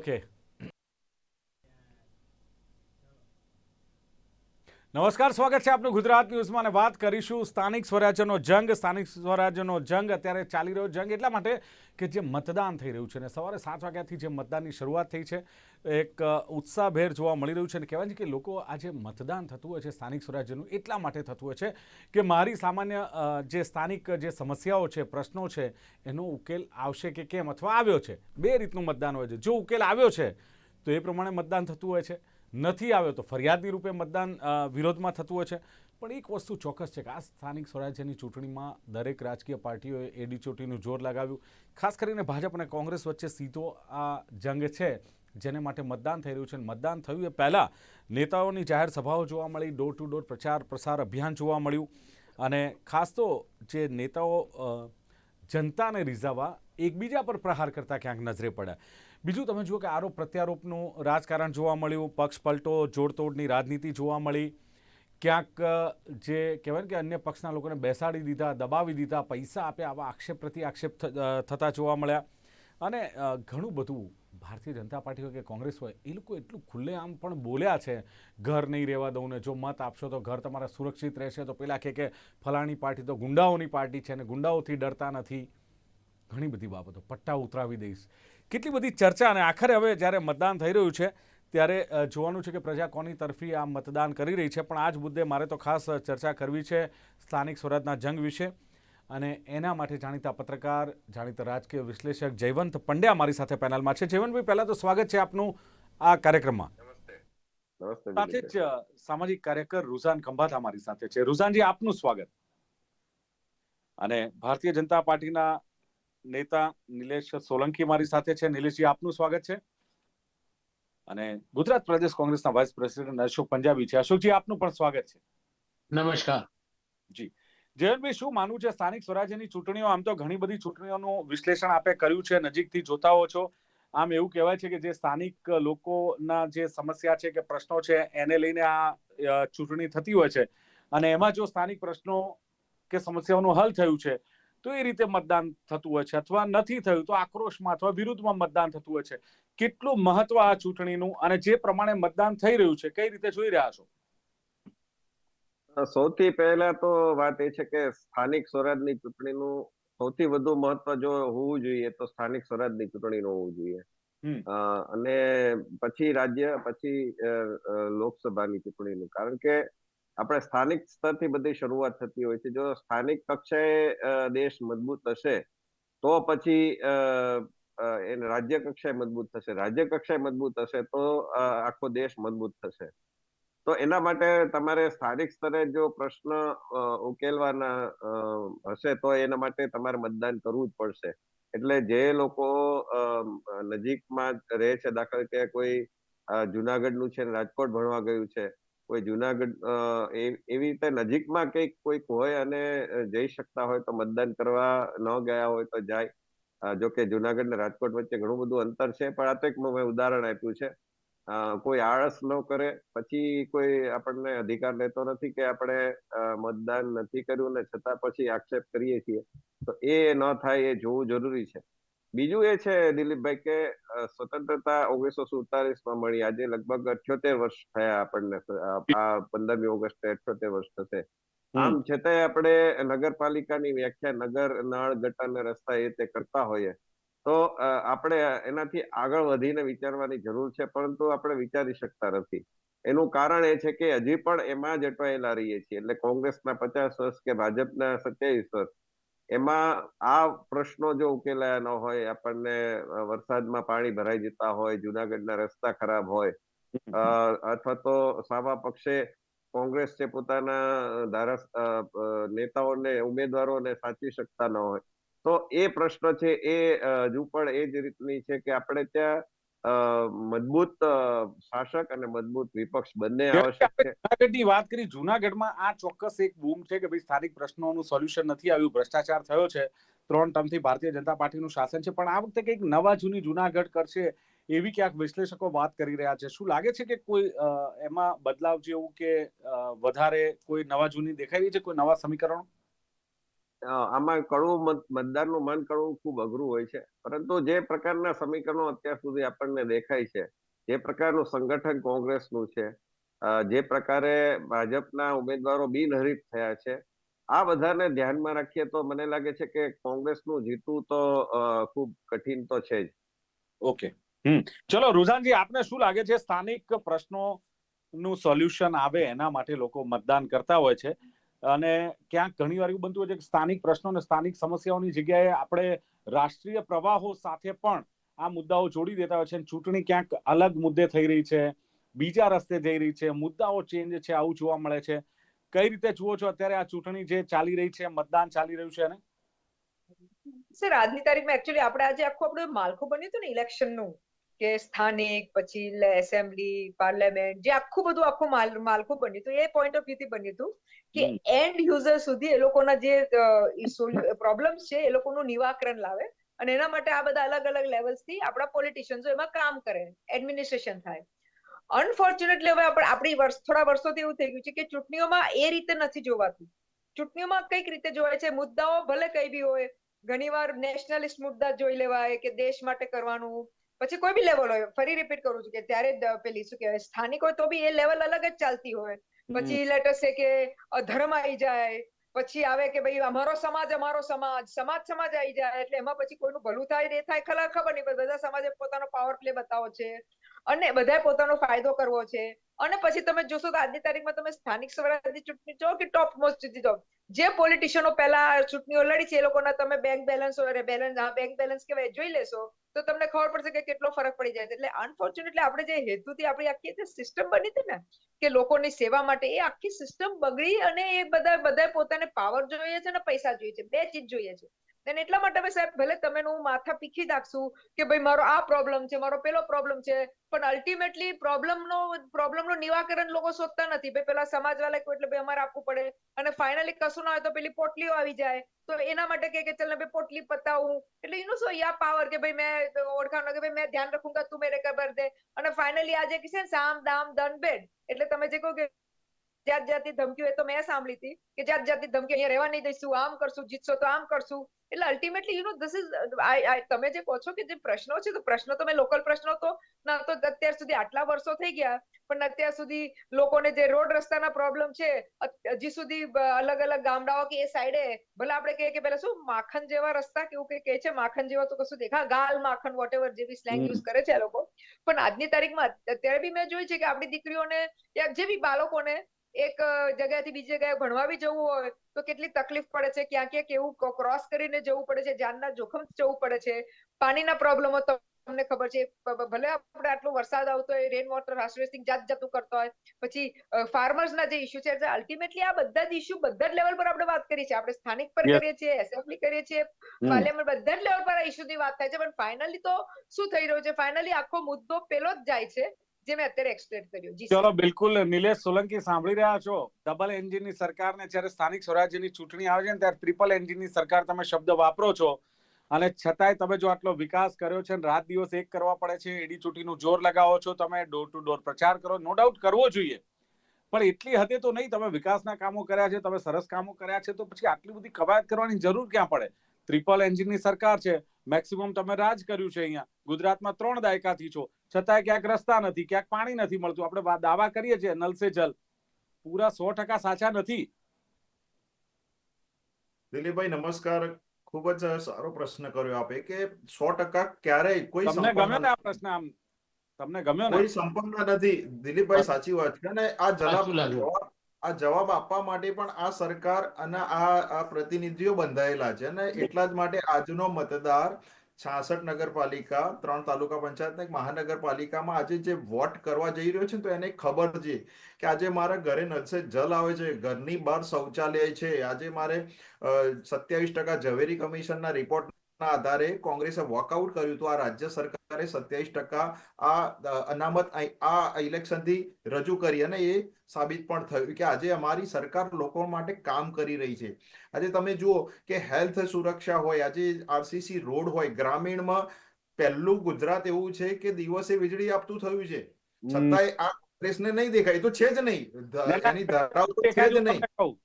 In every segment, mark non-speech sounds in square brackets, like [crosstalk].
Okay નમસ્કાર, સ્વાગત છે આપનું ગુજરાત ન્યૂઝમાં અને વાત કરીશું સ્થાનિક સ્વરાજ્યનો જંગ. સ્થાનિક સ્વરાજ્યનો જંગ અત્યારે ચાલી રહ્યો જંગ એટલા માટે કે જે મતદાન થઈ રહ્યું છે અને સવારે સાત વાગ્યાથી જે મતદાનની શરૂઆત થઈ છે. એક ઉત્સાહભેર જોવા મળી રહ્યું છે અને કહેવાય છે કે લોકો આજે મતદાન થતું હોય છે સ્થાનિક સ્વરાજ્યનું, એટલા માટે થતું હોય છે કે મારી સામાન્ય જે સ્થાનિક જે સમસ્યાઓ છે, પ્રશ્નો છે, એનો ઉકેલ આવશે કે કેમ અથવા આવ્યો છે. બે રીતનું મતદાન હોય છે. જો ઉકેલ આવ્યો છે, તો એ પ્રમાણે મતદાન થતું હોય છે. નથી આવ્યો તો ફરિયાદની રૂપે મતદાન વિરોધમાં થતું હોય છે. પણ એક વસ્તુ ચોક્કસ છે કે આ સ્થાનિક સ્વરાજ્યની ચૂંટણીમાં દરેક રાજકીય પાર્ટીઓએ એડી ચોટીનું જોર લગાવ્યું. ખાસ કરીને ભાજપ અને કોંગ્રેસ વચ્ચે સીધો આ જંગ છે. જેને માટે મતદાન થઈ રહ્યું છે. મતદાન થયું એ પહેલાં નેતાઓની જાહેર સભાઓ જોવા મળી ડોર ટુ ડોર પ્રચાર, પ્રસાર અભિયાન જોવા મળ્યું. અને ખાસ તો જે નેતાઓ જનતાને રીઝાવવા એકબીજા પર પ્રહાર કરતા ક્યાંક નજરે પડ્યા બીજું તમે જુઓ કે આરોપ પ્રત્યારોપનું રાજકારણ જોવા મળ્યું, પક્ષ પલટો, જોડતોડની રાજનીતિ જોવા મળી. ક્યાંક જે કહેવાય કે અન્ય પક્ષના લોકોને બેસાડી દીધા, દબાવી દીધા, પૈસા આપ્યા, આવા આક્ષેપ પ્રતિ આક્ષેપ થતા જોવા મળ્યા. અને ઘણું બધું ભારતીય જનતા પાર્ટી હોય કે કોંગ્રેસ હોય, એ લોકો એટલું ખુલ્લેઆમ પણ બોલ્યા છે, ઘર નહીં રહેવા દઉં ને જો મત આપશો તો ઘર તમારા સુરક્ષિત રહેશે, તો પેલા કહે કે ફલાણી પાર્ટી તો ગુંડાઓની પાર્ટી છે અને ગુંડાઓથી ડરતા નથી. ઘણી બધી બાબતો, પટ્ટા ઉતરાવી દઈશ. કેટલી બધી ચર્ચા અને આખરે હવે જ્યારે મતદાન થઈ રહ્યું છે, ત્યારે જોવાનું છે કે પ્રજા કોની તરફી આ મતદાન કરી રહી છે, પણ આ જ મુદ્દે મારે તો ખાસ ચર્ચા કરવી છે સ્થાનિક સ્વરાજના જંગ વિશે. અને એના માટે જાણીતા પત્રકાર જાણીતા રાજકીય વિશ્લેષક જયવંત પંડ્યા મારી સાથે પેનલમાં છે. જયવંતભાઈ પહેલા તો સ્વાગત છે આપનું આ કાર્યક્રમમાં. સાથે જ સામાજિક કાર્યકર રૂઝાન ખંભાતા મારી સાથે છે. રૂઝાનજી આપનું સ્વાગત. અને ભારતીય જનતા પાર્ટીના નેતા નિલેશ સોલંકી મારી સાથે છે. નિલેશજી આપનું સ્વાગત છે. અને ગુજરાત પ્રદેશ કોંગ્રેસના વાઇસ પ્રેસિડેન્ટ અશોક પંજાબી છે. અશોકજી આપનું પણ સ્વાગત છે. નમસ્કાર. જયંતભાઈ, શું માનવું છે? સ્થાનિક સ્વરાજ્યની ચૂંટણીઓ, આમ તો ઘણી બધી ચૂંટણીઓનું વિશ્લેષણ આપે કર્યું છે, નજીકથી જોતા હો છો. આમ એવું કહેવાય છે કે જે સ્થાનિક લોકોના જે સમસ્યા છે કે પ્રશ્નો છે, એને લઈને આ ચૂંટણી થતી હોય છે. અને એમાં જો સ્થાનિક પ્રશ્નો કે સમસ્યાઓનું હલ થયું છે, તો એ રીતે મતદાન થતું હોય છે. અથવા નથી થયું, તો આક્રોશમાં અથવા વિરુદ્ધમાં મતદાન થતું હોય છે. કેટલું મહત્વ આ ચૂંટણીનું અને જે પ્રમાણે મતદાન થઈ રહ્યું છે, કઈ રીતે જોઈ રહ્યા છો? સૌથી પહેલા તો વાત એ છે કે સ્થાનિક સ્વરાજની ચૂંટણીનું સૌથી વધુ મહત્વ જો હોવું જોઈએ તો સ્થાનિક સ્વરાજની ચૂંટણીનું હોવું જોઈએ. અને પછી રાજ્ય પછી લોકસભાની ચૂંટણીનું. કારણ કે આપણે સ્થાનિક સ્તરથી બધી શરૂઆત થતી હોય છે. જો સ્થાનિક કક્ષાએ દેશ મજબૂત હશે તો પછી એને રાજ્ય કક્ષાએ મજબૂત થશે. રાજ્ય કક્ષાએ મજબૂત હશે તો આખો દેશ મજબૂત થશે. તો એના માટે તમારે સ્થાનિક સ્તરે જો પ્રશ્ન ઉકેલવાના હશે તો એના માટે તમારે મતદાન કરવું જ પડશે. એટલે જે લોકો નજીકમાં રહે છે, દાખલા કે કોઈ જુનાગઢનું છે રાજકોટ ભણવા ગયું છે, કોઈ જુનાગઢ એવી રીતે નજીકમાં કંઈક કોઈક હોય અને જઈ શકતા હોય તો મતદાન કરવા ન ગયા હોય તો જાય. જો કે જુનાગઢ ને રાજકોટ વચ્ચે ઘણું બધું અંતર છે, પણ આ તો એક ઉદાહરણ આપ્યું છે. કોઈ આળસ ન કરે. પછી કોઈ આપણને અધિકાર લેતો નથી કે આપણે મતદાન નથી કર્યું ને છતાં પછી આક્ષેપ કરીએ છીએ. તો એ ન થાય એ જોવું જરૂરી છે. બીજું એ છે દિલીપભાઈ કે સ્વતંત્રતા ઓગણીસો સુડતાલીસમાં મળી. આજે લગભગ અઠ્યોતેર વર્ષ થયા આપણને. આ પંદરમી ઓગસ્ટે અઠ્યોતેર વર્ષ થશે. આમ છતાંય આપણે નગરપાલિકાની વ્યાખ્યા નગર નાળ ગટર રસ્તા એ તે કરતા હોઈએ. તો આપણે એનાથી આગળ વધીને વિચારવાની જરૂર છે પરંતુ આપણે વિચારી શકતા નથી. એનું કારણ એ છે કે હજી પણ એમાં જ અટવાયેલા રહીએ છીએ. એટલે કોંગ્રેસના પચાસ વર્ષ કે ભાજપના સત્યાવીસ વર્ષ એમાં આ પ્રશ્નો જો ઉકેલાયા ન હોય આપણને વરસાદમાં પાણી ભરાઈ જતા હોય જુનાગઢના રસ્તા ખરાબ હોય અથવા તો સામા પક્ષે કોંગ્રેસ છે પોતાના ધારા નેતાઓને ઉમેદવારોને સાચવી શકતા ન હોય તો એ પ્રશ્ન છે એ હજુ પણ એ જ રીતની છે કે આપણે ત્યાં મજબૂત શાસક અને મજબૂત વિપક્ષ બંને આવશ્યક છે. જુનાગઢની વાત કરી જુનાગઢમાં આ ચોક્કસ એક બૂમ છે કે ભાઈ સ્થાનિક પ્રશ્નોનું સોલ્યુશન નથી આવ્યું ભ્રષ્ટાચાર થયો છે ત્રણ ટર્મથી ભારતીય જનતા પાર્ટીનું શાસન છે પણ આ વખતે કંઈક નવા જૂની જુનાગઢ કરશે એવી ક્યાંક વિશ્લેષકો વાત કરી રહ્યા છે. શું લાગે છે કે કોઈ એમાં બદલાવ જેવું કે વધારે કોઈ નવા જૂની દેખાઈ રહી છે કોઈ નવા સમીકરણો? આમાં કડવું મત મતદારનું મન કડવું ખૂબ અઘરું હોય છે. પરંતુ જે પ્રકારના સમીકરણો અત્યાર સુધી આપણને દેખાય છે, જે પ્રકારનું સંગઠન કોંગ્રેસનું છે જે પ્રકારે ભાજપના ઉમેદવારો બિનહરીફ થયા છે, આ બધાને ધ્યાનમાં રાખીએ તો મને લાગે છે કે કોંગ્રેસનું જીતવું તો ખૂબ કઠિન તો છે જ. ઓકે. હમ. ચલો, રુઝાનજી, આપને શું લાગે છે? સ્થાનિક પ્રશ્નો નું સોલ્યુશન આવે એના માટે લોકો મતદાન કરતા હોય છે. અને ક્યાંક ઘણી વાર એવું બનતું હોય છે કે સ્થાનિક પ્રશ્નો અને સ્થાનિક સમસ્યાઓની જગ્યાએ આપણે રાષ્ટ્રીય પ્રવાહો સાથે પણ આ મુદ્દાઓ જોડી દેતા હોય છે ચૂંટણી ક્યાંક અલગ મુદ્દે થઈ રહી છે, બીજા રસ્તે જઈ રહી છે, મુદ્દાઓ ચેન્જ છે, આવું જોવા મળે છે. કઈ રીતે જુઓ છો અત્યારે આ ચૂંટણી જે ચાલી રહી છે, મતદાન ચાલી રહ્યું છે ને સર, આજની તારીખમાં એકચ્યુઅલી આપણે આજે આખું આપણું માળખું બન્યું હતું ને ઇલેક્શનનું. કે સ્થાનિક પછી એસેમ્બલી પાર્લામેન્ટ જે આખું બધું આખું માળખું બન્યું હતું એ પોઈન્ટ ઓફ વ્યૂથી બન્યું હતું કે એન્ડ યુઝર સુધી એ લોકોના જે પ્રોબ્લેમ્સ છે એ લોકોનું નિવાકરણ લાવે અને એના માટે આ બધા અલગ અલગ લેવલ્સથી આપણા પોલિટિશિયન્સો એમાં કામ કરે એડમિનિસ્ટ્રેશન થાય. અનફોર્ચ્યુનેટલી હવે આપણે આપણી વર્ષ થોડા વર્ષોથી એવું થઈ ગયું છે કે ચૂંટણીઓમાં એ રીતે નથી જોવાતું. ચૂંટણીઓમાં કંઈક રીતે જોવાય છે મુદ્દાઓ ભલે કઈ બી હોય ઘણીવાર નેશનલિસ્ટ મુદ્દા જોઈ લેવાય કે દેશ માટે કરવાનું પછી કોઈ બી લેવલ હોય ફરી રિપીટ કરું છું કે ત્યારે પેલી શું કહેવાય સ્થાનિક હોય તો બી એ લેવલ અલગ જ ચાલતી હોય. પછી લેટસ છે કે અધર્મ ધર્મ આવી જાય પછી આવે કે ભાઈ અમારો સમાજ અમારો સમાજ સમાજ સમાજ આવી જાય એટલે એમાં પછી કોઈનું ભલું થાય એ થાય ખબર નહીં બધા સમાજે પોતાનો પાવર પ્લે બતાવો છે. અને બધાએ પોતાનો ફાયદો કરવો છે. અને પછી તમે જોશો તો આજની તારીખમાં તમે સ્થાનિક સ્વરાજની ચૂંટણી જો કે ટોપ મોસ્ટ જીતી જાઓ. જે પોલિટિશિયનો પહેલા ચૂંટણીઓ લડી છે એ લોકોના તમે bank balance balance bank balance કહેવાય જોઈ લેશો તો તમને ખબર પડશે કે કેટલો ફરક પડી જાય છે. એટલે અનફોર્ચ્યુનેટલી આપણે જે હેતુથી આપણી આખી જે સિસ્ટમ બની હતી ને કે લોકોની સેવા માટે એ આખી સિસ્ટમ બગડી અને એ બધા બધા પોતાને પાવર જોઈએ છે ને પૈસા જોઈએ છે. બે ચીજ જોઈએ છે. અને એટલા માટે હવે સાહેબ, ભલે તમે હું માથા પીખી નાખશું કે ભાઈ મારો આ પ્રોબ્લેમ છે, મારો પેલો પ્રોબ્લેમ છે, પણ અલ્ટિમેટલી પ્રોબ્લેમનો પ્રોબ્લેમનું નિવાકરણ લોકો શોધતા નથી. ભાઈ પેલા સમાજવાળા કોઈ એટલે ભાઈ અમારે આપવું પડે. અને ફાઇનલી કશું ના હોય તો પેલી પોટલીઓ આવી જાય. તો એના માટે કે કે, ચલ ભાઈ પોટલી પતાવું. એટલે એનું શું યા પાવર કે ભાઈ મેં ઓળખાણ કે ભાઈ મેં ધ્યાન રખુંગા તું મેરે ખબર દે. અને ફાઇનલી આજે કે છે સામ દામ દન બેડ. એટલે તમે જે કહો કે, જાત જાતની ધમકીઓ એ તો મેં સાંભળી હતી કે જાત જાતની ધમકી અહીંયા રહેવા નહીં દઈશું, આમ કરશું, જીતશો તો આમ કરશું. એટલે ultimately you know this is તમે જે કહો છો કે જે પ્રશ્નો છે તો પ્રશ્નો તમે લોકલ પ્રશ્નો તો ના તો અત્યાર સુધી આટલા વર્ષો થઈ ગયા પણ અત્યાર સુધી લોકોને જે રોડ રસ્તાના પ્રોબ્લેમ છે હજી સુધી અલગ અલગ ગામડાઓ કે એ સાઈડે ભલે આપણે કહીએ કે પેલા શું માખણ જેવા રસ્તા કેવું કે કહે છે માખણ જેવા તો કશું દેખા ગાલ માખણ વોટ એવર જેવી સ્લેંગ યુઝ કરે છે આ લોકો. પણ આજની તારીખમાં અત્યારે બી મેં જોયું છે કે આપણી દીકરીઓને યા જે બી બાળકોને એક જગ્યાથી બીજી જગ્યાએ ભણવા બી જવું હોય તો કેટલી તકલીફ પડે છે ક્યાં ક્યાં કેવું ક્રોસ કરીને જવું પડે છે જાનના જોખમ જવું પડે છે પાણીના પ્રોબ્લેમો તમને ખબર છે ભલે આપણે આટલો વરસાદ આવતો હોય રેન વોટર હાર્વેસ્ટિંગ જાત જાતું કરતો હોય પછી ફાર્મર્સના જે ઇસ્યુ છે અલ્ટિમેટલી આ બધા જ ઇસ્યુ બધા જ લેવલ પર આપણે વાત કરીએ છીએ. આપણે સ્થાનિક પર કરીએ છીએ એસેમ્બલી કરીએ છીએ પાર્લામેન્ટ બધા જ લેવલ પર આ ઇસ્યુની વાત થાય છે પણ ફાઇનલી તો શું થઈ રહ્યું છે? ફાઇનલી આખો મુદ્દો પેલો જ જાય છે જે મેં અત્યારે એક્સપ્લેન કર્યું જી ચલો બિલકુલ નિલેશ સોલંકી સાંભળી રહ્યા છો. ડબલ એન્જિનની સરકારને જ્યારે સ્થાનિક સ્વરાજ્યની ચૂંટણી આવે છે ને ત્યારે ટ્રિપલ એન્જિનની સરકાર તમે શબ્દ વાપરો છો. અને છતાંય તમે જો આટલો વિકાસ કર્યો છે રાત દિવસ એક કરવા પડે છે એડી ચૂંટણીનું જોર લગાવો છો તમે ડોર ટુ ડોર પ્રચાર કરો નો ડાઉટ કરવો જોઈએ. પણ એટલી હદે તો નહીં તમે વિકાસના કામો કર્યા છે તમે સરસ કામો કર્યા છે તો પછી આટલી બધી કવાયત કરવાની જરૂર ક્યાં પડે? ટ્રિપલ એન્જિનની સરકાર છે. મેક્સિમમ તમે રાજ કર્યું છે અહીંયા. ગુજરાતમાં ત્રણ દાયકાથી છો. છતાંય ક્યાંક રસ્તા નથી ક્યાંક પાણી નથી મળતું. આપણે દાવા કરીએ છીએ નલ સે જલ. પૂરા સો ટકા સાચા નથી. દિલીપભાઈ નમસ્કાર. ખૂબ જ સારો પ્રશ્ન કર્યો આપે કે સો ટકા ક્યારેય કોઈ તમને ગમ્યો ને આ પ્રશ્ન આમ? તમને ગમ્યો ને? કોઈ સંપન્ન નથી. દિલીપભાઈ સાચી વાત છે. અને આ જવાબ જવાબ- આ જવાબ આપવા માટે પણ આ સરકાર અને આ પ્રતિનિધિઓ બંધાયેલા છે અને એટલા જ માટે આજનો મતદાર છાસઠ નગરપાલિકા, ત્રણ તાલુકા પંચાયત ને મહાનગરપાલિકામાં આજે જે વોટ કરવા જઈ રહ્યો છે તો એને ખબર છે કે આજે મારા ઘરે નળ જલ આવે છે, ઘરની બહાર શૌચાલય છે, આજે મારે સત્યાવીસ ટકા ઝવેરી કમિશનના રિપોર્ટના આધારે કોંગ્રેસે વોકઆઉટ કર્યું હતું આ રાજ્ય સરકારે સત્યાવીસ ટકા આ અનામત આ ઇલેક્શનથી રજૂ કરી અને એ સાબિત પણ થયું કે આજે અમારી સરકાર લોકો માટે કામ કરી રહી છે. આજે તમે જુઓ કે હેલ્થ સુરક્ષા હોય આજે આરસીસી રોડ હોય ગ્રામીણમાં પહેલું ગુજરાત એવું છે કે દિવસે વીજળી આપતું થયું છે. છતાંય આ કોંગ્રેસને નહીં દેખાય એ તો છે જ નહીં. એની ધારાઓ તો છે જ નહીં.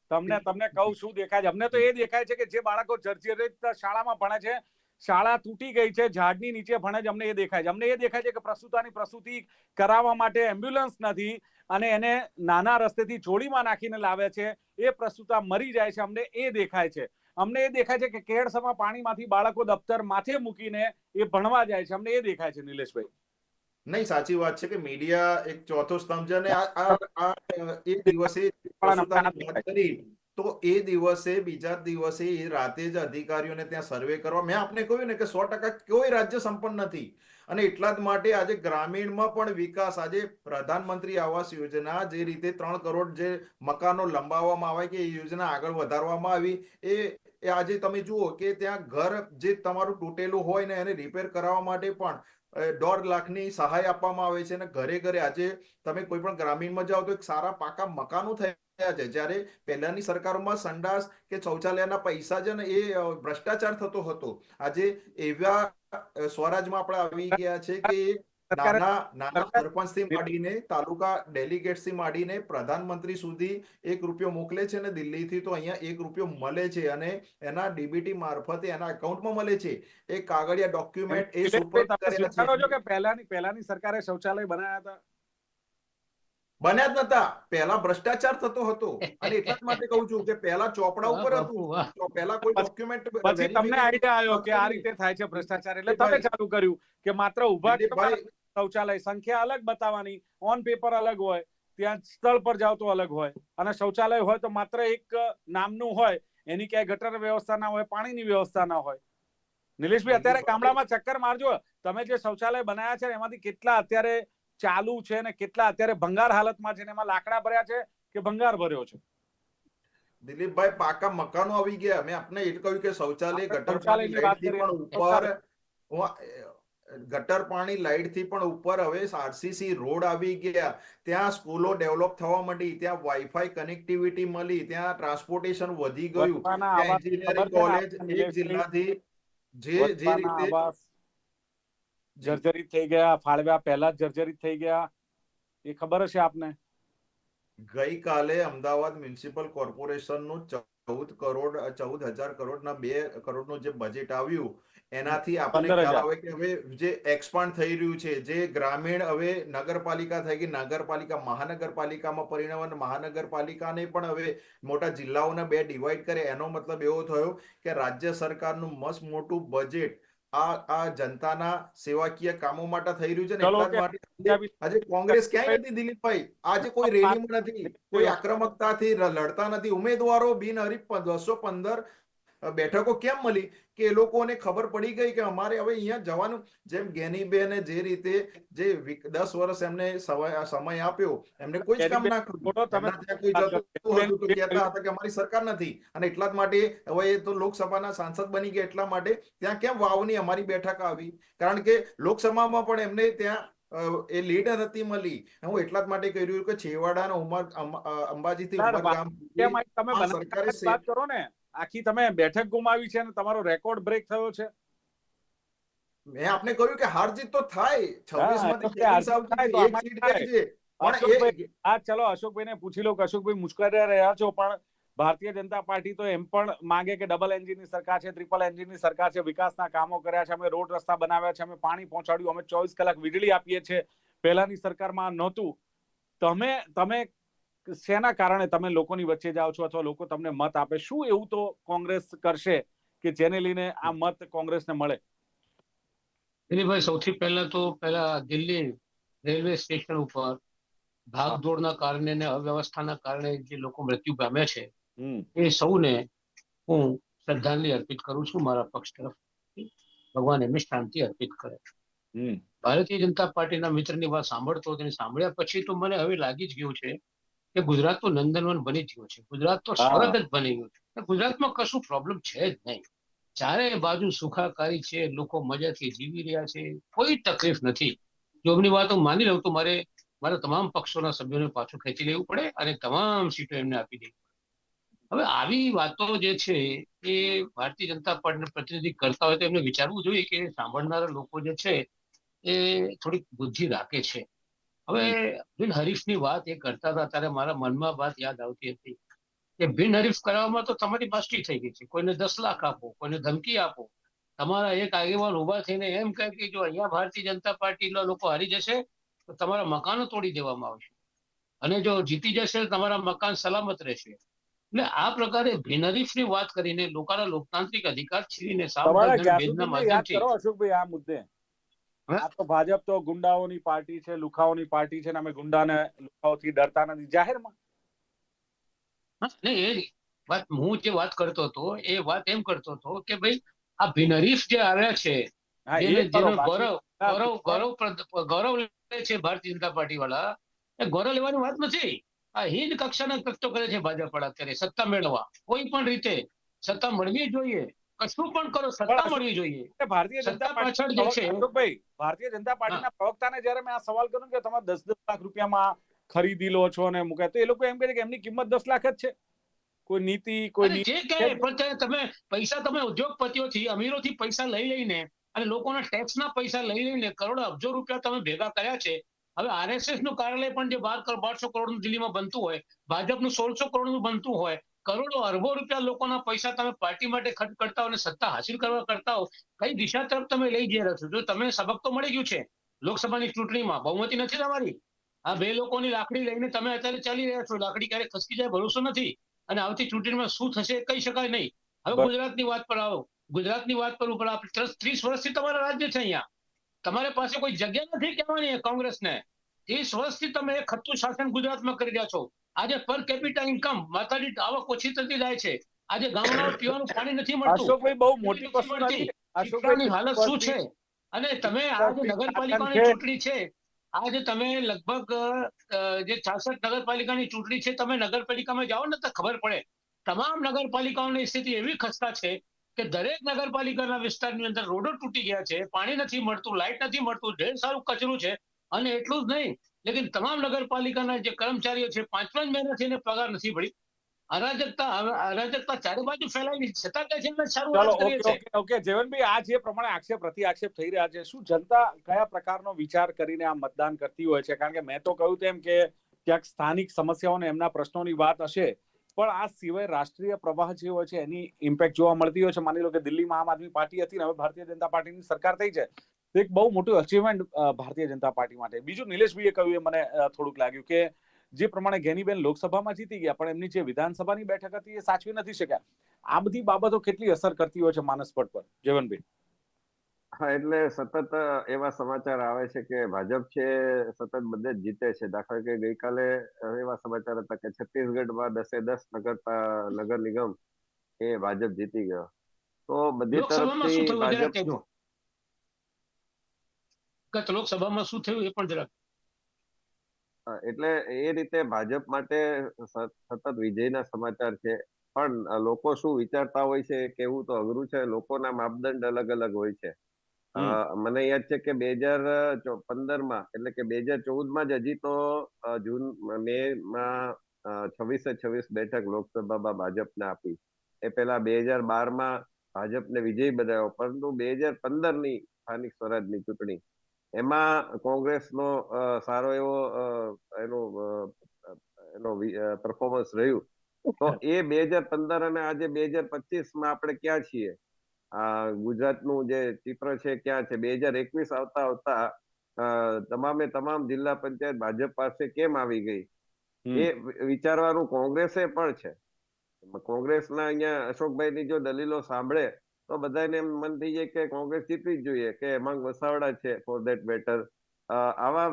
તમને તમને કહું શું દેખાય છે? અમને તો એ દેખાય છે કે જે બાળકો જર્જરિત શાળામાં ભણે છે શાળા તૂટી ગઈ છે ઝાડની નીચે ભણે છે અમને એ દેખાય છે. અમને એ દેખાય છે કે પ્રસૂતાની પ્રસૂતિ કરાવવા માટે એમ્બ્યુલન્સ નથી અને એને નાના રસ્તેથી જોડીમાં નાખીને લાવે છે. એ પ્રસૂતા મરી જાય છે. અમને એ દેખાય છે. અમને એ દેખાય છે કે કેળસમાં પાણીમાંથી બાળકો દફતર માથે મૂકીને એ ભણવા જાય છે. અમને એ દેખાય છે નિલેશભાઈ. નહીં સાચી વાત છે કે મીડિયા એક ચોથો સ્તંભ છે અને આ એ દિવસે તો એ દિવસે બીજા દિવસે એ રાતે જ અધિકારીઓને ત્યાં સર્વે કરવા મેં આપને કહ્યું ને કે સો ટકા કોઈ રાજ્ય સંપન્ન નથી. અને એટલા જ માટે આજે ગ્રામીણમાં પણ વિકાસ આજે પ્રધાનમંત્રી આવાસ યોજના જે રીતે ત્રણ કરોડ જે મકાનો લંબાવવામાં આવે કે એ યોજના આગળ વધારવામાં આવી એ આજે તમે જુઓ કે ત્યાં ઘર જે તમારું તૂટેલું હોય ને એને રિપેર કરાવવા માટે પણ દોઢ લાખની સહાય આપવામાં આવે છે અને ઘરે ઘરે આજે તમે કોઈ પણ ગ્રામીણમાં જાઓ તો એક સારા પાકા મકાનો થયા છે. જ્યારે પહેલાની સરકારોમાં સંડાસ કે શૌચાલયના પૈસા છે ને એ ભ્રષ્ટાચાર થતો હતો. આજે એવા સ્વરાજમાં આપણે આવી ગયા છે કે નાના નાના સરપંચથી માંડીને તાલુકા ડેલિગેટ્સથી માંડીને પ્રધાનમંત્રી સુધી એક રૂપિયો મોકલે છે અને દિલ્હીથી તો અહીંયા એક રૂપિયો મળે છે અને એના ડીબીટી મારફતે એના એકાઉન્ટમાં મળે છે. એ કાગળિયા ડોક્યુમેન્ટ એ સુપર કે પહેલાની પહેલાની સરકારે શૌચાલય બનાવ્યા હતા? બન્યા જ નતા. પહેલા ભ્રષ્ટાચાર થતો હતો. અને એટલા જ માટે કહું છું કે પહેલા ચોપડા ઉપર હતું. પહેલા કોઈ ડોક્યુમેન્ટ પછી તમને આઈડિયા આવ્યો કે આ રીતે થાય છે ભ્રષ્ટાચાર. એટલે તમે ચાલુ કર્યું કે માત્ર ઊભા શૌચાલય સંખ્યા અલગ બતાવવાની. ઓન પેપર અલગ હોય. ત્યાં સ્થળ પર જાવ તો અલગ હોય. અને શૌચાલય હોય તો માત્ર એક નામનું હોય. એની ક્યાંય ગટર વ્યવસ્થા ના હોય પાણીની વ્યવસ્થા ના હોય. નિલેશભાઈ અત્યારે ગામડામાં ચક્કર મારજો. તમે જે શૌચાલય બનાવ્યા છે એમાંથી કેટલા અત્યારે ચાલુ છે ને કેટલા અત્યારે ભંગાર હાલતમાં છે એમાં લાકડા ભર્યા છે કે ભંગાર ભર્યો છે? દિલીપભાઈ પાકા મકાનો આવી ગયા. મેં આપને એ કહ્યું કે શૌચાલય ગટર ઉપર ગટર પાણી લાઇટથી પણ ઉપર હવે આરસીસી રોડ આવી ગયા. ત્યાં સ્કૂલો ડેવલપ થવા માંડી. ત્યાં વાઈફાઈ કનેક્ટિવિટી મળી. ત્યાં ટ્રાન્સપોર્ટેશન વધી ગયું. એન્જિનિયરિંગ કોલેજ એક જિલ્લાથી જે જે રીતે જર્જરિત થઈ ગયા ફાળવ્યા પહેલા જર્જરિત થઈ ગયા. એ ખબર હશે આપને? ગઈકાલે અમદાવાદ મ્યુનિસિપલ કોર્પોરેશનનું ચૌદ કરોડ ચૌદ હજાર કરોડના બે કરોડનું જે બજેટ આવ્યું એનાથી આપણને ખ્યાલ આવે કે હવે જે એક્સપાન્ડ થઈ રહ્યું છે જે ગ્રામીણ હવે નગરપાલિકા થઈ ગઈ નગરપાલિકા મહાનગરપાલિકામાં પરિણમ અને મહાનગરપાલિકાને પણ હવે મોટા જિલ્લાઓના બે ડિવાઈડ કરે એનો મતલબ એવો થયો કે રાજ્ય સરકારનું મસ્ત મોટું બજેટ આ આ જનતાના સેવાકીય કામો માટે થઈ રહ્યું છે ને આજે કોંગ્રેસ ક્યાંય નથી દિલીપભાઈ? આજે કોઈ રેલીમાં નથી કોઈ આક્રમકતાથી લડતા નથી. ઉમેદવારો બિનહરીફ બસો પંદર બેઠકો કેમ મળી કે એ લોકોને ખબર પડી ગઈ કે અમારે હવે અહીંયા જવાનું. જેમ ગેનીબેને જે રીતે જે દસ વર્ષ એમને સમય આપ્યો એમને કોઈ જ કામ ના કર્યું. કહેતા હતા કે અમારી સરકાર નથી. અને એટલા જ માટે હવે એ તો લોકસભાના સાંસદ બની ગયા એટલા માટે ત્યાં કેમ વાવની અમારી બેઠક આવી? કારણ કે લોકસભામાં પણ એમને ત્યાં એ લીડ નથી મળી. હું એટલા જ માટે કહી રહ્યું કે છેવાડાના ઉમર અંબાજી થી અંબાજીથી આ બનાસકાંઠાની સરકારે વાત કરો ને. આખી તમે બેઠક ગુમાવી છે અને તમારો રેકોર્ડ બ્રેક થયો છે. મેં આપને કહ્યું કે હાર જીત તો થાય. છવ્વીસ હા, માંથી એક સીટ આ ચલો અશોકભાઈને પૂછી લો કે અશોકભાઈ મુશ્કેલી રહ્યા છો પણ ભારતીય જનતા પાર્ટી તો એમ પણ માંગે કે ડબલ એન્જિનની સરકાર છે ટ્રિપલ એન્જિનની સરકાર છે વિકાસના કામો કર્યા છે અમે રોડ રસ્તા બનાવ્યા છે અમે પાણી પહોંચાડ્યું અમે ચોવીસ કલાક વીજળી આપીએ છીએ. પહેલાની સરકારમાં નહોતું. તમે તમે શેના કારણે તમે લોકોની વચ્ચે જાઓ છો અથવા લોકો તમને મત આપે? શું એવું તો કોંગ્રેસ કરશે કે જેને લઈને આ મત કોંગ્રેસને મળે? દિલીપભાઈ સૌથી પહેલા તો પહેલા દિલ્હી રેલવે સ્ટેશન ઉપર ભાગદોડના કારણે અને અવ્યવસ્થાના કારણે જે લોકો મૃત્યુ પામ્યા છે એ સૌને હું શ્રદ્ધાંજલિ અર્પિત કરું છું મારા પક્ષ તરફ ભગવાન એમને શાંતિ અર્પિત કરે. ભારતીય જનતા પાર્ટીના મિત્રની વાત સાંભળતો તેને સાંભળ્યા પછી તો મને હવે લાગી જ ગયું છે કે ગુજરાત તો નંદનવન બની જ ગયું છે. ગુજરાત તો સ્વર્ગ જ બની ગયું છે. ગુજરાતમાં કશું પ્રોબ્લેમ છે જ નહીં. ચારે બાજુ સુખાકારી છે લોકો મજાથી જીવી રહ્યા છે. કોઈ તકલીફ નથી. જોબની વાત હું માની લઉં તો મારે મારા તમામ પક્ષોના સભ્યોને પાછું ખેંચી લેવું પડે અને તમામ સીટો એમને આપી દેવી પડે. હવે આવી વાતો જે છે એ ભારતીય જનતા પાર્ટીના પ્રતિનિધિ કરતા હોય તો એમને વિચારવું જોઈએ કે સાંભળનારા લોકો જે છે એ થોડીક બુદ્ધિ રાખે છે. હવે બિનહરીફની વાત એ કરતા હતા ત્યારે મારા મનમાં વાત યાદ આવતી હતી કે બિનહરીફ કરવામાં તો તમારી મસ્તી થઈ ગઈ છે. કોઈને દસ લાખ આપો કોઈને ધમકી આપો. તમારા એક આગેવાન ઊભા થઈને એમ કહે કે જો અહીંયા ભારતીય જનતા પાર્ટીના લોકો હારી જશે તો તમારા મકાનો તોડી દેવામાં આવશે. અને જો જીતી જશે તો તમારા મકાન સલામત રહેશે. એટલે આ પ્રકારે બિનહરીફની વાત કરીને લોકોના લોકતાંત્રિક અધિકાર છીનીને ભેદના માધ્યમથી અશોકભાઈ આ મુદ્દે? આ તો ભાજપ તો ગુંડાઓની પાર્ટી છે લુખાઓની પાર્ટી છે ને અમે ગુંડાને લુખાઓથી ડરતા નથી. જાહેરમાં? ને એ વાત હું જે વાત કરતો હતો એ વાત એમ કરતો હતો કે ભાઈ આ ભિનરીફ જે આવ્યા છે જેનો ગૌરવ ગૌરવ ગૌરવ ગૌરવ લે છે ભારતીય જનતા પાર્ટી વાળા એ ગૌરવ લેવાની વાત નથી. આ હિન્દ કક્ષાના કષ્ટો કરે છે ભાજપ વાળા અત્યારે સત્તા મેળવવા. કોઈ પણ રીતે સત્તા મળવી જોઈએ. કશું પણ કરો સત્તા મળવી જોઈએ. ભારતીય જનતા પાછળ જે છે- ભાઈ ભારતીય જનતા પાર્ટીના પ્રવક્તાને જયારે મેં આ સવાલ કર્યો કે તમે દસ દસ લાખ રૂપિયામાં ખરીદી લો છો ને મૂકે તો એ લોકો એમ કહે કે એમની કિંમત દસ લાખ જ છે. કોઈ નીતિ કોઈ જે કહે પણ તમે પૈસા તમે ઉદ્યોગપતિઓથી અમીરોથી પૈસા લઈ લઈને અને લોકોના ટેક્સના પૈસા લઈ લઈને કરોડો અબજો રૂપિયા તમે ભેગા કર્યા છે. હવે આરએસએસનું કાર્યાલય પણ જે બાર કરોડ બારસો કરોડનું દિલ્હીમાં બનતું હોય ભાજપનું સોળસો કરોડનું બનતું હોય કરોડો અરબો રૂપિયા લોકોના પૈસા તમે પાર્ટી માટે ખર્ચ કરતા હો અને સત્તા હાસિલ કરવા કરતા હો કઈ દિશા તરફ તમે લઈ જઈ રહ્યા છો? જો તમે સબક તો મળી ગયું છે લોકસભાની ચૂંટણીમાં. બહુમતી નથી તમારી. આ બે લોકોની લાકડી લઈને તમે અત્યારે ચાલી રહ્યા છો. લાકડી ક્યારે ખસકી જાય ભરોસો નથી. અને આવતી ચૂંટણીમાં શું થશે કહી શકાય નહીં. હવે. ગુજરાતની વાત પર આવો. ગુજરાતની વાત પર ઉપર આપણે ત્રીસ- વર્ષથી તમારા રાજ્ય છે અહીંયા. તમારે પાસે કોઈ જગ્યા નથી કહેવાની કોંગ્રેસને. ત્રીસ વર્ષથી તમે ખતું શાસન ગુજરાતમાં કરી રહ્યા છો. આજે પર કેપિટા ઇન્કમ માતાજી આવક ઓછી થતી જાય છે. આજે ગામડાઓ [coughs] પીવાનું પાણી નથી મળતું. અશોકભાઈ બહુ મોટી વસ્તુ. નથી શિક્ષણની હાલત શું છે? અને તમે આ જે નગરપાલિકાની. ચૂંટણી છે આજે તમે લગભગ જે છાસઠ નગરપાલિકાની ચૂંટણી છે તમે નગરપાલિકામાં જાઓ ને તો ખબર પડે. તમામ નગરપાલિકાઓની સ્થિતિ એવી ખસ્તા છે કે દરેક નગરપાલિકાના વિસ્તારની અંદર રોડો તૂટી ગયા છે પાણી નથી મળતું લાઇટ નથી મળતું ઢેર સારું કચરું છે અને એટલું જ નહીં. લેકિન તમામ નગરપાલિકાના જે કર્મચારીઓ છે પાંચ પાંચ મહિનાથી એને પગાર નથી પડી અરાજકતા અરાજકતા ચારે બાજુ ફેલાયેલી છે. છતાં કહે છે અમે સારું ચાલો ઓકે ઓકે ઓકે. આ જે પ્રમાણે આક્ષેપ પ્રતિ આક્ષેપ થઈ રહ્યા છે શું જનતા કયા પ્રકારનો વિચાર કરીને આ મતદાન કરતી હોય છે? કારણ કે મેં તો કહ્યું તેમ કે ક્યાંક સ્થાનિક સમસ્યાઓને એમના પ્રશ્નોની વાત હશે પણ આ સિવાય રાષ્ટ્રીય પ્રવાહ જે હોય છે એની ઇમ્પેક્ટ જોવા મળતી હોય છે. માની લો કે દિલ્હીમાં આમ આદમી પાર્ટી હતી ને હવે ભારતીય જનતા પાર્ટીની સરકાર થઈ છે. તો એક બહુ મોટું અચીવમેન્ટ ભારતીય જનતા પાર્ટી માટે. બીજું નિલેશભાઈએ કહ્યું એ મને થોડુંક લાગ્યું કે જે પ્રમાણે ઘેનીબેન લોકસભામાં જીતી ગયા પણ એમની જે વિધાનસભાની બેઠક હતી એ સાચવી નથી શક્યા. આ બધી બાબતો કેટલી અસર કરતી હોય છે માનસ પટ પર? જીવનભાઈ હા એટલે સતત એવા સમાચાર આવે છે કે ભાજપ છે સતત બધે જ જીતે છે. દાખલા કે ગઈકાલે એવા સમાચાર હતા કે છત્તીસગઢમાં દસે દસ નગર નગર નિગમ એ ભાજપ જીતી ગયો. તો બધી તરફથી ભાજપ ગત લોકસભામાં શું થયું એ પણ જરાક. એટલે એ રીતે ભાજપ માટે સતત વિજયના સમાચાર છે. પણ લોકો શું વિચારતા હોય છે કેવું તો અઘરું છે. લોકોના માપદંડ અલગ અલગ હોય છે. મને યાદ છે કે બે હજાર પંદરમાં એટલે કે બે હજાર ચૌદમાં જ હજી તો જૂન મે માં છવ્વીસે છવ્વીસ બેઠક લોકસભામાં ભાજપને આપી. એ પહેલા બે હજાર બારમાં ભાજપને વિજય બનાવ્યો. પરંતુ બે હજાર પંદરની સ્થાનિક સ્વરાજની ચૂંટણી એમાં કોંગ્રેસનો સારો એવો એનો એનો પરફોર્મન્સ રહ્યું. તો એ બે હજાર પંદર અને આજે બે હજાર પચીસમાં આપણે ક્યાં છીએ? આ ગુજરાતનું જે ચિત્ર છે ક્યાં છે? બે હજાર એકવીસ આવતા આવતા તમામે તમામ જિલ્લા પંચાયત ભાજપ પાસે કેમ આવી ગઈ? એ વિચારવાનું કોંગ્રેસે પણ છે. કોંગ્રેસના અહીંયા અશોકભાઈની જો દલીલો સાંભળે તો બધાને એમ મન થઈ જાય કે કોંગ્રેસ જીતવી જ જોઈએ કે હેમાંગ વસાવડા છે ફોર ધેટ મેટર આવા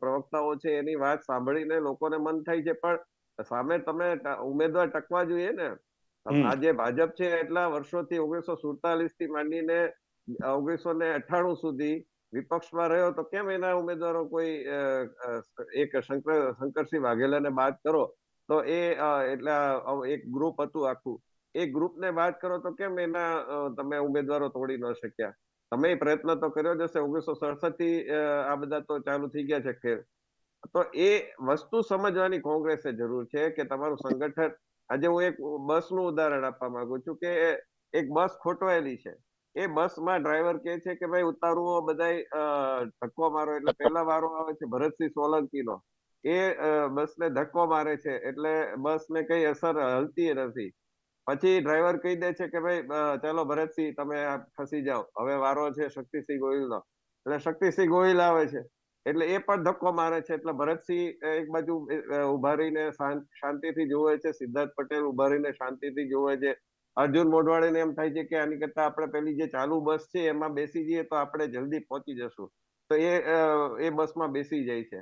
પ્રવક્તાઓ છે એની વાત સાંભળીને લોકોને મન થાય છે. પણ સામે તમે ઉમેદવાર ટકવા જોઈએ ને. આજે ભાજપ છે એટલા વર્ષોથી ઓગણીસો સુડતાલીસથી માંડીને ઓગણીસો ને અઠાણું સુધી વિપક્ષમાં રહ્યો તો કેમ એના ઉમેદવારો કોઈ એક શંકર શંકરસિંહ વાઘેલાને બાદ કરો? તો એ એટલે એક ગ્રુપ હતું આખું. એ ગ્રુપને વાત કરો તો કેમ એના તમે ઉમેદવારો તોડી ન શક્યા? તમે પ્રયત્ન તો કર્યો જ હશે. ઓગણીસો સડસઠથી આ બધા તો ચાલુ થઈ ગયા છે ખેર તો એ વસ્તુ સમજવાની કોંગ્રેસે જરૂર છે કે તમારું સંગઠન આજે હું એક બસનું ઉદાહરણ આપવા માંગુ છું કે એક બસ ખોટવાયેલી છે. એ બસમાં ડ્રાઈવર કહે છે કે ભાઈ ઉતારુઓ બધાય અ, ધક્કો મારો. એટલે પહેલા વારો આવે છે ભરતસિંહ સોલંકીનો. એ બસને ધક્કો મારે છે. એટલે બસને કઈ અસર હલતી નથી. પછી ડ્રાઈવર કહી દે છે કે ભાઈ ચાલો ભરતસિંહ તમે ફસી જાઓ. હવે વારો છે શક્તિસિંહ ગોહિલનો. એટલે શક્તિસિંહ ગોહિલ આવે છે. એટલે એ પણ ધક્કો મારે છે. એટલે ભરતસિંહ એક બાજુ ઊભા રહીને શાંતિથી જોવે છે. સિદ્ધાર્થ પટેલ ઊભા રહીને શાંતિથી જોવે છે. અર્જુન મોઢવાડીને એમ થાય છે કે આની કરતા આપણે પેલી જે ચાલુ બસ છે એમાં બેસી જઈએ તો આપણે જલ્દી પહોંચી જશું. તો એ એ બસમાં બેસી જાય છે.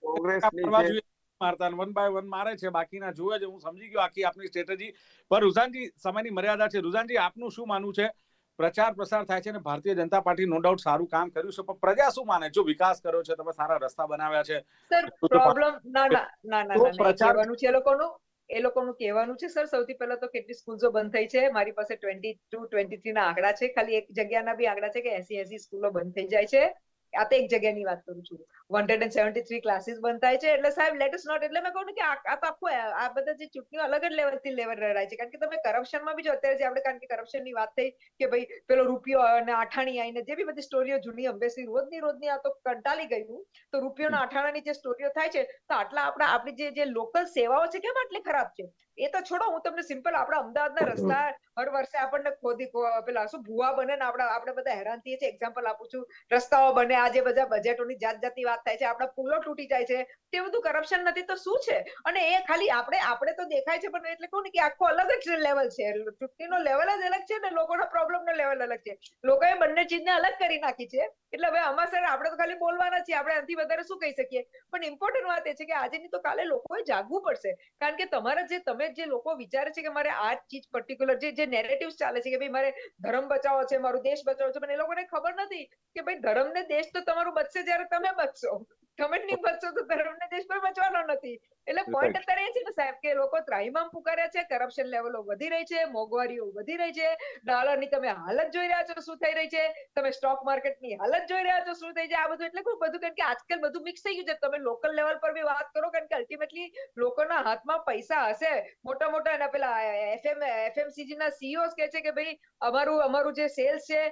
કોંગ્રેસની મારતા વન બાય વન મારે છે બાકીના જુએ છે. હું સમજી ગયો આખી આપની સ્ટ્રેટેજી પણ રુઝાનજી સમયની મર્યાદા છે. રુઝાનજી આપનું શું માનવું છે? પ્રચાર પ્રસાર થાય છે અને Bharatiya Janata party no doubt સારું કામ કર્યું છે. પણ પ્રજા શું માને? જો વિકાસ કર્યો છે તમે સારા રસ્તા બનાવ્યા છે. સર પ્રોબ્લેમ ના ના ના ના તો ના, ના. એ પ્રચાર- કહેવાનું છે એ લોકોનું એ લોકોનું કહેવાનું છે સર. સૌથી પહેલા તો કેટલી સ્કૂલો બંધ થઈ છે. મારી પાસે ટ્વેન્ટી ટુ ટ્વેન્ટી થ્રી ના આંકડા છે. ખાલી એક જગ્યાના બી આંકડા છે કે એસી એસી સ્કૂલો બંધ થઈ જાય છે. આ તો એક જગ્યાની વાત કરું છું. One hundred and seventy three classes બંધ થાય છે. એટલે સાહેબ લેટેસ્ટ નોટ એટલે મેં કહું કે આ તો આખું આ આ બધા જે ચૂંટણીઓ અલગ જ લેવલથી લેવલ રહે છે. કારણ કે તમે કરપ્શનમાં બી જો અત્યારે જે આપણે કારણ કે કરપ્શનની વાત થઈ કે ભાઈ પેલો રૂપિયો અને આઠાણી આવીને જે બી બધી સ્ટોરીઓ જૂની અંબેસી રોજની રોજની આ તો કંટાળી ગયું તો રૂપિયોના આઠાણાની જે સ્ટોરીઓ થાય છે તો આટલા આપણા આપણી જે જે લોકલ સેવાઓ છે કેમ આટલી ખરાબ છે? એ તો છોડો હું તમને સિમ્પલ આપણા અમદાવાદના રસ્તા હર વર્ષે આપણને ખોદી પેલા શું ભૂવા બને ને આપણા આપણે બધા હેરાન થઈએ છીએ. એક્ઝામ્પલ આપું છું રસ્તાઓ બને આજે બધા બજેટોની જાત જાતની વાત થાય છે આપણા પુલો તૂટી જાય છે તે બધું કરપ્શન નથી તો શું છે? અને એ ખાલી આપણે આપણે તો દેખાય છે પણ એટલે કહું ને કે આખો અલગ જ લેવલ છે. ચૂંટણીનો લેવલ જ અલગ છે ને લોકોના પ્રોબ્લેમનો લેવલ અલગ છે. લોકોએ બંને ચીજને અલગ કરી નાખી છે. એટલે હવે આમાં સર આપણે તો ખાલી બોલવાના છીએ આપણે આનાથી વધારે શું કહી શકીએ? પણ ઇમ્પોર્ટન્ટ વાત એ છે કે આજે નહીં તો કાલે લોકોએ જાગવું પડશે. કારણ કે તમારા જે તમે જે લોકો વિચારે છે કે મારે આ ચીજ પર્ટિક્યુલર જે જે નેરેટિવ્સ ચાલે છે કે ભાઈ મારે ધર્મ બચાવો છે, મારું દેશ બચાવો છે, પણ એ લોકોને ખબર નથી કે ભાઈ ધર્મ ને દેશ તો તમારું બચશે જ્યારે તમે બચશો. નહીં બચશો તો ધર્મને દેશ બચવાનો નથી. એટલે પોઈન્ટ અત્યારે એ છે ને સાહેબ કે લોકો ત્રાહિમામ પુકાર્યા છે કરપ્શન લેવલો વધી રહી છે મોંઘવારીઓ વધી રહી છે ડોલરની તમે હાલત જોઈ રહ્યા છો શું થઈ રહી છે તમે સ્ટોક માર્કેટની હાલત જોઈ રહ્યા છો શું થઈ છે આ બધું એટલે ખૂબ બધું કારણ કે આજકાલ બધું મિક્સ થઈ ગયું છે. તમે લોકલ લેવલ પર બી વાત કરો કારણ કે અલ્ટિમેટલી લોકોના હાથમાં પૈસા હશે. મોટા મોટા એના પેલા એફએમ એફએમસીજી ના સીઈઓ કે છે કે ભાઈ અમારું અમારું જે સેલ્સ છે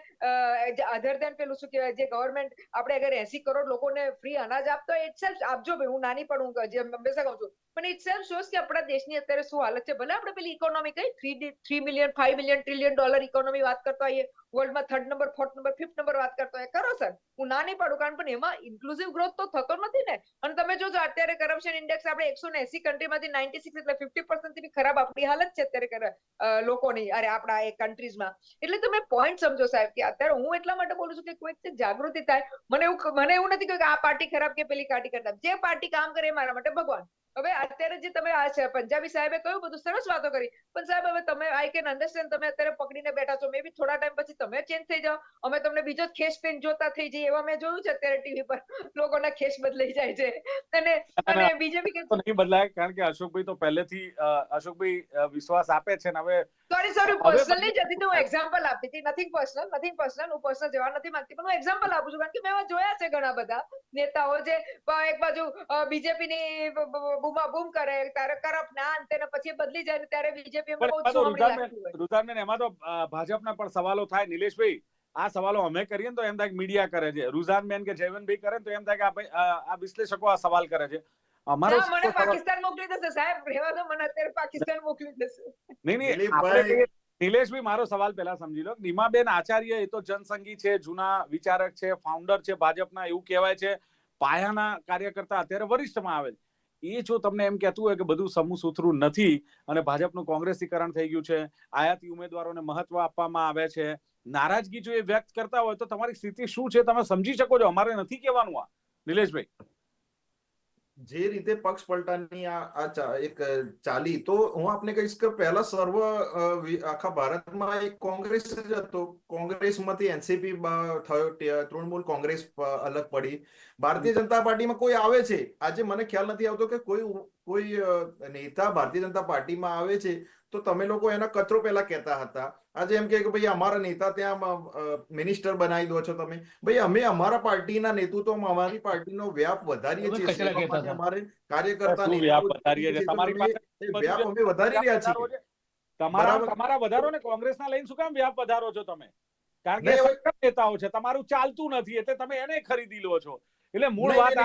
અધર દેન પેલું શું કહેવાય જે ગવર્મેન્ટ આપણે અગર એસી કરોડ લોકોને ફ્રી અનાજ આપતો તો ઇટસેલ્ફ આપજો ભાઈ હું નાની પણ હું હંમેશા કહું છું પણ ઇટસેલ્ફ શોઝ કે આપણા દેશની અત્યારે શું હાલત છે. ભલે આપણે પેલી ઇકોનોમી કઈ three three million five million trillion dollar economy વાત કરતા હોઈએ વર્લ્ડમાં third number fourth number fifth number વાત કરતા હોય કરો સર હું ના નહીં પાડું કારણ પણ એમાં ઇન્ક્લુઝિવ ગ્રોથ તો થતો નથી ને. અને તમે જોજો અત્યારે કરપ્શન ઇન્ડેક્સ આપણે એકસો ને એસી કન્ટ્રીમાંથી નાઇન્ટી સિક્સ એટલે ફિફ્ટી પર્સન્ટથી ખરાબ આપણી હાલત છે અત્યારે લોકોની, અરે આપણા એ કન્ટ્રીઝમાં એટલે તમે પોઈન્ટ સમજો સાહેબ કે અત્યારે હું એટલા માટે બોલું છું કે કોઈક જાગૃતિ થાય. મને એવું મને એવું નથી કે આ પાર્ટી ખરાબ કે પેલી પાર્ટી ખરાબ. જે પાર્ટી કામ કરે એ મારા માટે ભગવાન. હવે અત્યારે જે તમે આ છે પંજાબી સાહેબે કહ્યું બધું સરસ વાતો કરી. પણ સાહેબ હવે તમે આઈ કેન અન્ડરસ્ટેન્ડ તમે અત્યારે પકડીને બેઠા છો. મે બી થોડા ટાઈમ પછી તમે ચેન્જ થઈ જાઓ. અમે તમને બીજો ખેસ પેન જોતા થઈ જઈએ એવા મેં જોયું છે અત્યારે ટીવી પર. લોકોના ખેસ બદલાઈ જાય છે. અને અને બીજેપી કે નહીં બદલાય કારણ કે અશોકભાઈ તો પહેલેથી અશોકભાઈ વિશ્વાસ આપે છે ને હવે સોરી સોરી પર્સનલ નહીં જતી તો હું એક્ઝામ્પલ આપતી હતી. નથિંગ પર્સનલ નથિંગ પર્સનલ હું પર્સનલ જવા નથી માંગતી પણ હું એક્ઝામ્પલ આપું છું કારણ કે મેં જોયા છે ઘણા બધા નેતાઓ જે એક બાજુ બીજેપી ની બૂમા બૂમ કરે તારે કરપ ના અને ને પછી બદલી જાય ત્યારે બીજેપી એમને એમાં તો ભાજપના પણ સવાલો થાય. નિલેશભાઈ આ સવાલો અમે કરીએ ને તો એમ થાય મીડિયા કરે છે. રુઝાનબેન કે જયવંતભાઈ કરે તો એમ થાય કે આ વિશ્લેષકો આ સવાલ કરે છે. અમારો મને પાકિસ્તાન મોકલી દેશે સાહેબ. રહેવા દો મને અત્યારે પાકિસ્તાન મોકલી દેશે. નહીં નહીં આપણે નિલેશભાઈ મારો સવાલ પહેલા સમજી લો. નીમાબેન આચાર્ય એ તો જનસંઘી છે જૂના વિચારક છે ફાઉન્ડર છે ભાજપના એવું કહેવાય છે. પાયાના કાર્યકર્તા અત્યારે વરિષ્ઠમાં આવે છે એ જો તમને એમ કહેતું હોય કે બધું સમૂહ સુથરું નથી અને ભાજપનું કોંગ્રેસીકરણ થઈ ગયું છે, આયાતી ઉમેદવારોને મહત્વ આપવામાં આવે છે, નારાજગી જો એ વ્યક્ત કરતા હોય તો તમારી સ્થિતિ શું છે તમે સમજી શકો છો? અમારે નથી કહેવાનું આ. નિલેશભાઈ. જે રીતે પક્ષ પલટાની આ એક ચાલી, તો હું આપને કહીશ કે પહેલા સર્વ આખા ભારતમાં એક કોંગ્રેસ જ હતો. કોંગ્રેસમાંથી એનસીપી થયો તૃણમૂલ કોંગ્રેસ અલગ પડી. ભારતીય જનતા પાર્ટીમાં કોઈ આવે છે? આજે મને ખ્યાલ નથી આવતો કે કોઈ કોઈ નેતા ભારતીય જનતા પાર્ટીમાં આવે છે? તો તમે લોકો એના કચરો પહેલા કહેતા હતા. આજે એમ કે ભાઈ અમારા નેતા ત્યાં મિનિસ્ટર બનાવી દો છો તમે. ભાઈ અમે અમારા પાર્ટીના નેતૃત્વમાં અમારી પાર્ટીનો વ્યાપ વધારીએ છીએ. અમારે કાર્યકર્તા વ્યાપ વધારીએ છે છે? તમારી પાસે વ્યાપ અમે વધારી રહ્યા છીએ. તમારા તમારા વધારો ને કોંગ્રેસના લઈને શું કામ વ્યાપ વધારો છો તમે? કારણ કે નેતાઓ છે. તમારું ચાલતું નથી એટલે તમે એને ખરીદી લો છો. એટલે મૂળ વાત.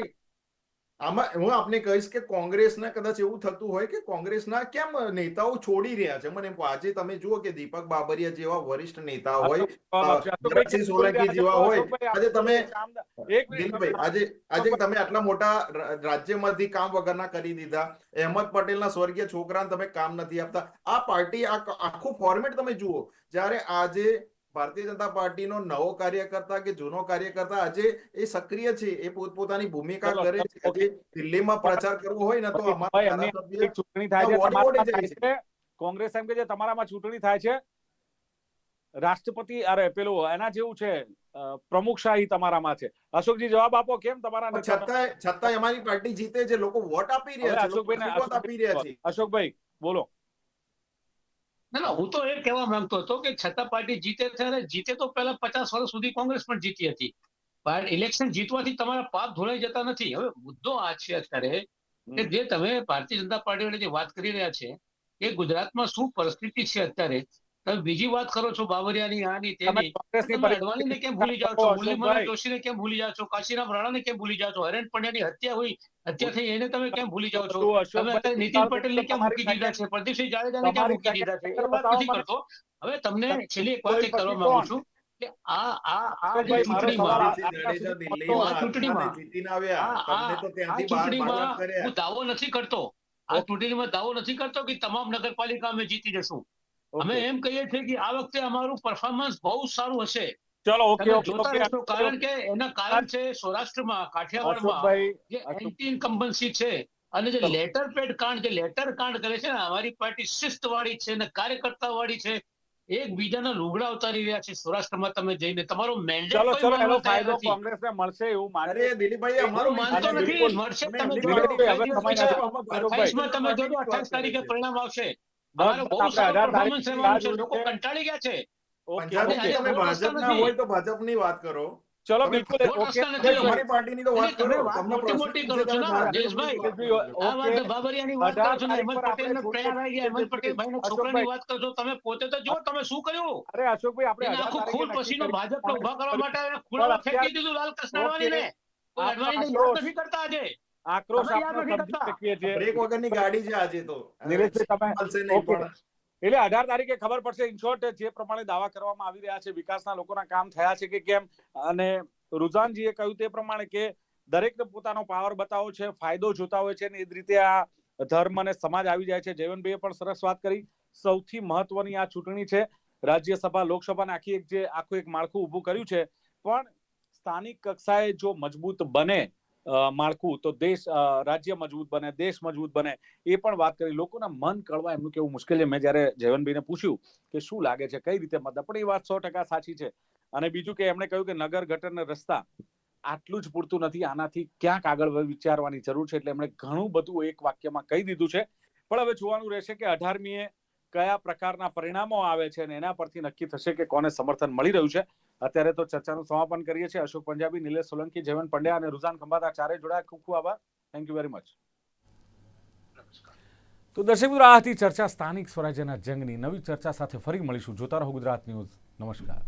આમાં હું આપને કહીશ કે કોંગ્રેસના કદાચ એવું થતું હોય કે કોંગ્રેસના કેમ નેતાઓ છોડી રહ્યા છે? મને એમ આજે તમે જુઓ કે દીપક બાબરિયા જેવા વરિષ્ઠ નેતા હોય ભરતસિંહ સોલંકી જેવા હોય, આજે તમે- દિલીપભાઈ આજે આજે તમે આટલા મોટા રાજ્યમાંથી કામ વગરના કરી દીધા. અહેમદ પટેલના સ્વર્ગીય છોકરાને તમે કામ નથી આપતા. આ પાર્ટી આ આખું ફોર્મેટ તમે જુઓ. જ્યારે આજે ભારતીય જનતા પાર્ટીનો નવો કાર્યકર્તા કે જૂનો કાર્યકર્તા આજે એ સક્રિય છે એ પોતપોતાની ભૂમિકા કરે છે. આજે દિલ્હીમાં પ્રચાર કરવો હોય ને તો ચૂંટણી થાય છે કોંગ્રેસ એમ કે છે તમારામાં ચૂંટણી થાય છે. રાષ્ટ્રપતિ અરે પેલું એના જેવું છે પ્રમુખશાહી તમારામાં છે. અશોકજી જવાબ આપો કેમ તમારા છતાં છતાંય છતાંય અમારી પાર્ટી જીતે છે લોકો વોટ આપી હવે રહ્યા છે લોકો આપી રહ્યા છે. અશોકભાઈ બોલો. ના હું તો એ કહેવા માંગતો હતો કે છતાં પાર્ટી જીતે ત્યારે જીતે તો પહેલા પચાસ વર્ષ સુધી કોંગ્રેસ પણ જીતી હતી. પણ ઇલેક્શન જીતવાથી તમારા પાપ ધોળાઈ જતા નથી. હવે મુદ્દો આ છે અત્યારે કે જે તમે ભારતીય જનતા પાર્ટી વાળા જે વાત કરી રહ્યા છે કે ગુજરાતમાં શું પરિસ્થિતિ છે અત્યારે તમે બીજી વાત કરો છો બાબરિયાની આની તેની. તમે અડવાણીને કેમ ભૂલી જાઓ છો. મુરલીમનોહર જોશીને કેમ ભૂલી જાઓ છો? કાશીરામ રાણાને કેમ ભૂલી જાઓ છો? હરેન પંડ્યાની હત્યા હોઈ હત્યા થઈ એને તમે કેમ ભૂલી જાઓ છો? તમે અત્યારે નીતિન પટેલને કેમ મૂકી દીધા છે? પ્રદીપસિંહ જાડેજાને કેમ મૂકી દીધા છે? એ વાત નથી કરતો. હવે તમને છેલ્લી એક વાત કરવા માંગુ છું કે આ આ આ ચૂંટણીમાં હું દાવો નથી કરતો. આ ચૂંટણીમાં દાવો નથી કરતો કે તમામ નગરપાલિકા અમે જીતી જશું. અમે એમ કહીએ છીએ કે આ વખતે અમારું પરફોર્મન્સ બહુ સારું હશે. ચલો ઓકે ઓકે કારણ કે એના કારણ છે સૌરાષ્ટ્રમાં કાઠિયાવાડમાં જે એન્ટી ઇન્કમ્બન્સી છે અને જે લેટર પેડ કાંડ જે લેટર કાંડ કરે છે ને અમારી પાર્ટી શિસ્ત વાળી છે ને કાર્યકર્તા વાળી છે એકબીજાના લુગડા ઉતારી રહ્યા છે સૌરાષ્ટ્રમાં તમે જઈને. તમારો મેન્ડેટ ચલો ચલો એનો ફાયદો કોંગ્રેસને મળશે એવું માને અરે દિલીપભાઈ અમારું માનતો નથી મળશે તમે જોડો હવે તમે જોડો 28 તારીખે પરિણામ આવશે. અમારો બહુ આપણે પરફોર્મન્સ રહેવાનું છે લોકો કંટાળી ગયા છે. Okay Punjabi okay. આજે તમે ભાજપના હોય તો ભાજપની વાત કરો. ચલો બિલકુલ ઓકે. તમારી પાર્ટીની તો વાત કરો. તમને મોટી પ્રશ્ન મોટી પૂછે કરો. છો ને, ભાજપની જયેશભાઈ. વાત કરો. આ વાત બાબરિયાની વાત કરો છો ને હેમંત અઢાર પટેલ તારીખ પર પ્રેમ આવી ગયા. હેમંત પટેલ ભાઈના છોકરાની વાત કરો છો તમે પોતે તો જો તમે શું કર્યું? અરે અશોકભાઈ આપણે આખું ખૂન પસીનો ભાજપને ઊભા કરવા માટે અત્યારે- ફેંકી દીધું લાલકૃષ્ણ અડવાણીને અડવાણીને નથી કરતા આજે. આક્રોશ આપણે સમજી શકીએ છીએ. બ્રેક વગરની ગાડી છે આજે તો. નીરજભાઈ તમે મળશે નહીં પણ. એટલે અઢાર તારીખે ખબર પડશે ઇન શોર્ટ જે પ્રમાણે દાવા કરવામાં આવી રહ્યા છે વિકાસના લોકોના કામ થયા છે કે કેમ? અને રુઝાનજીએ કહ્યું તે પ્રમાણે કે દરેકને પોતાનો પાવર બતાવો છે ફાયદો જોતા હોય છે અને એ જ રીતે આ ધર્મ અને સમાજ આવી જાય છે. જયવનભાઈએ પણ સરસ વાત કરી. સૌથી મહત્વની આ ચૂંટણી છે. રાજ્યસભા લોકસભાને આખી એક જે આખું એક માળખું ઊભું કર્યું છે. પણ સ્થાનિક કક્ષાએ જો મજબૂત બને માળખું. તો દેશ રાજ્ય મજબૂત બને, દેશ મજબૂત બને, એ પણ વાત કરી. લોકોના મન કળવા એમનું કેવું મુશ્કેલ છે. મેં જ્યારે જયવનભાઈને પૂછ્યું કે શું લાગે છે, કઈ રીતે મતદાન, પણ એ વાત સો ટકા સાચી છે. અને બીજું કે એમણે કહ્યું કે નગર, ગટર ને રસ્તા આટલું જ પૂરતું નથી. આનાથી ક્યાંક આગળ વિચારવાની જરૂર છે. એટલે એમણે ઘણું બધું એક વાક્યમાં કહી દીધું છે. પણ હવે જોવાનું રહેશે કે અઢારમીએ કયા પ્રકારના પરિણામો આવે છે અને એના પરથી નક્કી થશે કે કોને સમર્થન મળી રહ્યું છે. અત્યારે તો ચર્ચાનું સમાપન કરીએ છીએ. અશોક પંજાબી, નિલેશ સોલંકી જયવંત પંડ્યા અને રુઝાન ખંભાતા ચારે જોડાયા. ખૂબ ખૂબ આભાર. થેન્ક યુ વેરી મચ તો દર્શક મિત્રો, આ હતી ચર્ચા સ્થાનિક સ્વરાજ્યના જંગની. નવી ચર્ચા સાથે ફરી મળીશું. જોતા રહો ગુજરાત ન્યૂઝ. નમસ્કાર.